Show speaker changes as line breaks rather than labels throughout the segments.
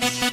Thank you.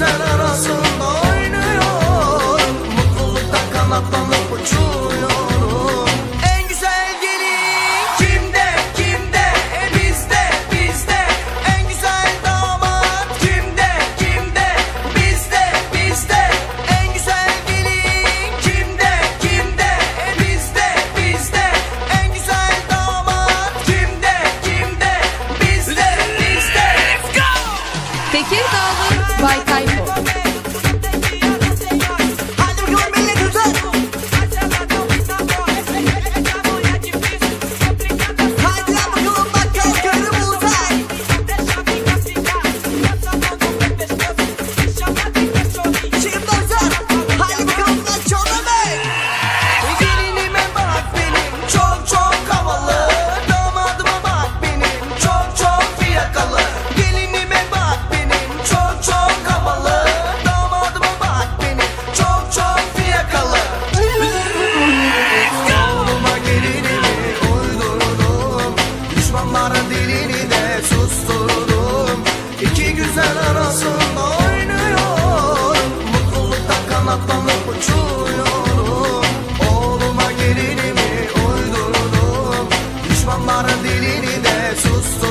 sen arasında oynuyor. Mutluluktan kanatlanıp
Tekirdağlı Bay Tayfur.
Gözler arasında oynuyor. Mutlulukta kanatlanıp uçuyorum. Oğluma gelinimi uydurdum. Düşmanların dilini de sustum.